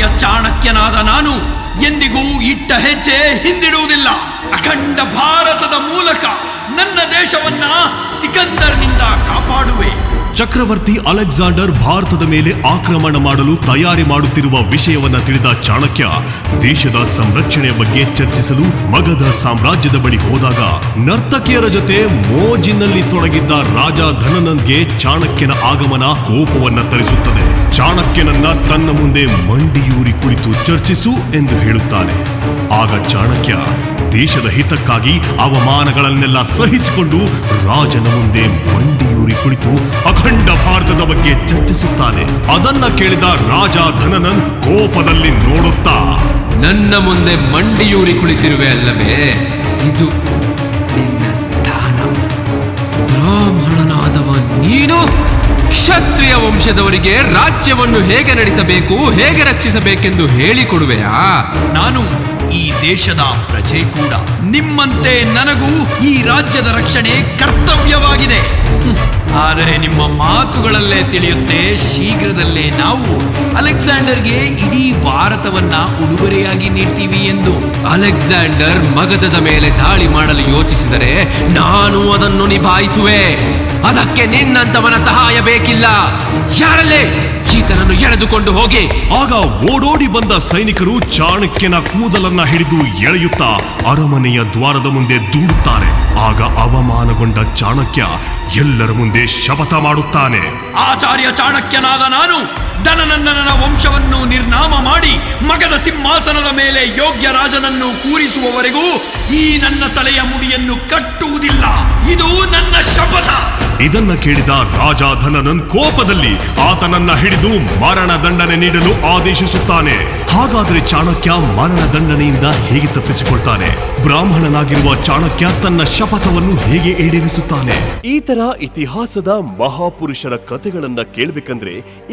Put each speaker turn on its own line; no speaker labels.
ಆಚಾರ್ಯ ಚಾಣಕ್ಯನಾದ ನಾನು ಎಂದಿಗೂ ಇಟ್ಟ ಹೆಜ್ಜೆ ಹಿಂದಿಡುವುದಿಲ್ಲ. ಅಖಂಡ ಭಾರತದ ಮೂಲಕ ನನ್ನ ದೇಶವನ್ನ ಸಿಕಂದರ್ನಿಂದ ಕಾಪಾಡುವೆ.
ಚಕ್ರವರ್ತಿ ಅಲೆಕ್ಸಾಂಡರ್ ಭಾರತದ ಮೇಲೆ ಆಕ್ರಮಣ ಮಾಡಲು ತಯಾರಿ ಮಾಡುತ್ತಿರುವ ವಿಷಯವನ್ನ ತಿಳಿದ ಚಾಣಕ್ಯ, ದೇಶದ ಸಂರಕ್ಷಣೆಯ ಬಗ್ಗೆ ಚರ್ಚಿಸಲು ಮಗಧ ಸಾಮ್ರಾಜ್ಯದ ಬಳಿ ಹೋದಾಗ ನರ್ತಕಿಯರ ಜೊತೆ ಮೋಜಿನಲ್ಲಿ ತೊಡಗಿದ್ದ ರಾಜ ಧನನಂದ್ಗೆ ಚಾಣಕ್ಯನ ಆಗಮನ ಕೋಪವನ್ನ ತರಿಸುತ್ತದೆ. ಚಾಣಕ್ಯನನ್ನ ತನ್ನ ಮುಂದೆ ಮಂಡಿಯೂರಿ ಕುಳಿತು ಚರ್ಚಿಸು ಎಂದು ಹೇಳುತ್ತಾನೆ. ಆಗ ಚಾಣಕ್ಯ ದೇಶದ ಹಿತಕ್ಕಾಗಿ ಅವಮಾನಗಳನ್ನೆಲ್ಲ ಸಹಿಸಿಕೊಂಡು ರಾಜನ ಮುಂದೆ ಮಂಡಿಯೂರಿ ಕುಳಿತು ಅಖಂಡ ಭಾರತದ ಬಗ್ಗೆ ಚರ್ಚಿಸುತ್ತಾನೆ. ಅದನ್ನ ಕೇಳಿದ ರಾಜ ಧನನನ್ ಕೋಪದಲ್ಲಿ ನೋಡುತ್ತಾ
ನನ್ನ ಮುಂದೆ ಮಂಡಿಯೂರಿ ಕುಳಿತಿರುವೆ ಅಲ್ಲವೇ? ಇದು ನಿನ್ನ ಸ್ಥಾನ. ಬ್ರಾಹ್ಮಣನಾದವ ನೀನು ಕ್ಷತ್ರಿಯ ವಂಶದವರಿಗೆ ರಾಜ್ಯವನ್ನು ಹೇಗೆ ನಡೆಸಬೇಕು ಹೇಗೆ ರಕ್ಷಿಸಬೇಕೆಂದು ಹೇಳಿಕೊಡುವೆಯಾ?
ನಾನು ಈ ದೇಶದ ಪ್ರಜೆ ಕೂಡ. ನಿಮ್ಮಂತೆ ನನಗೂ ಈ ರಾಜ್ಯದ ರಕ್ಷಣೆ ಕರ್ತವ್ಯವಾಗಿದೆ. ಆದರೆ ನಿಮ್ಮ ಮಾತುಗಳಲ್ಲೇ ತಿಳಿಯುತ್ತೆ, ಶೀಘ್ರದಲ್ಲೇ ನಾವು ಅಲೆಕ್ಸಾಂಡರ್ಗೆ ಇಡೀ ಭಾರತವನ್ನ ಉಡುಗೊರೆಯಾಗಿ ನೀಡ್ತೀವಿ ಎಂದು.
ಅಲೆಕ್ಸಾಂಡರ್ ಮಗಧದ ಮೇಲೆ ದಾಳಿ ಮಾಡಲು ಯೋಚಿಸಿದರೆ ನಾನು ಅದನ್ನು ನಿಭಾಯಿಸುವೆ. ಅದಕ್ಕೆ ನಿನ್ನಂತವನ ಸಹಾಯ ಬೇಕಿಲ್ಲ. ಯಾರಲ್ಲೇ? ಈತನನ್ನು ಎಳೆದುಕೊಂಡು ಹೋಗಿ.
ಆಗ ಓಡೋಡಿ ಬಂದ ಸೈನಿಕರು ಚಾಣಕ್ಯನ ಕೂದಲನ್ನ ಹಿಡಿದು ಎಳೆಯುತ್ತಾ ಅರಮನೆಯ ದ್ವಾರದ ಮುಂದೆ ದೂಡುತ್ತಾರೆ. ಆಗ ಅವಮಾನಗೊಂಡ ಚಾಣಕ್ಯ ಎಲ್ಲರ ಮುಂದೆ ಶಪಥ ಮಾಡುತ್ತಾನೆ.
ಆಚಾರ್ಯ ಚಾಣಕ್ಯನಾದ ನಾನು ದನನಂದನನ ವಂಶವನ್ನು ನಿರ್ನಾಮ ಮಾಡಿ ಮಗದ ಸಿಂಹಾಸನದ ಮೇಲೆ ಯೋಗ್ಯ ರಾಜನನ್ನು ಕೂರಿಸುವವರೆಗೂ ಈ ನನ್ನ ತಲೆಯ ಮುಡಿಯನ್ನು ಕಟ್ಟುವುದಿಲ್ಲ.
ಇದನ್ನ ಕೇಳಿದ ರಾಜ ಧನನನ್ ಕೋಪದಲ್ಲಿ ಆತನನ್ನ ಹಿಡಿದು ಮರಣ ದಂಡನೆ ನೀಡಲು ಆದೇಶಿಸುತ್ತಾನೆ. ಹಾಗಾದ್ರೆ ಚಾಣಕ್ಯ ಮರಣ ದಂಡನೆಯಿಂದ ಹೇಗೆ ತಪ್ಪಿಸಿಕೊಳ್ತಾನೆ? ಬ್ರಾಹ್ಮಣನಾಗಿರುವ ಚಾಣಕ್ಯ ತನ್ನ ಶಪಥವನ್ನು ಹೇಗೆ ಈಡೇರಿಸುತ್ತಾನೆ? ಈ ತರ ಇತಿಹಾಸದ ಮಹಾಪುರುಷರ ಕಥೆಗಳನ್ನ ಕೇಳ್ಬೇಕಂದ್ರೆ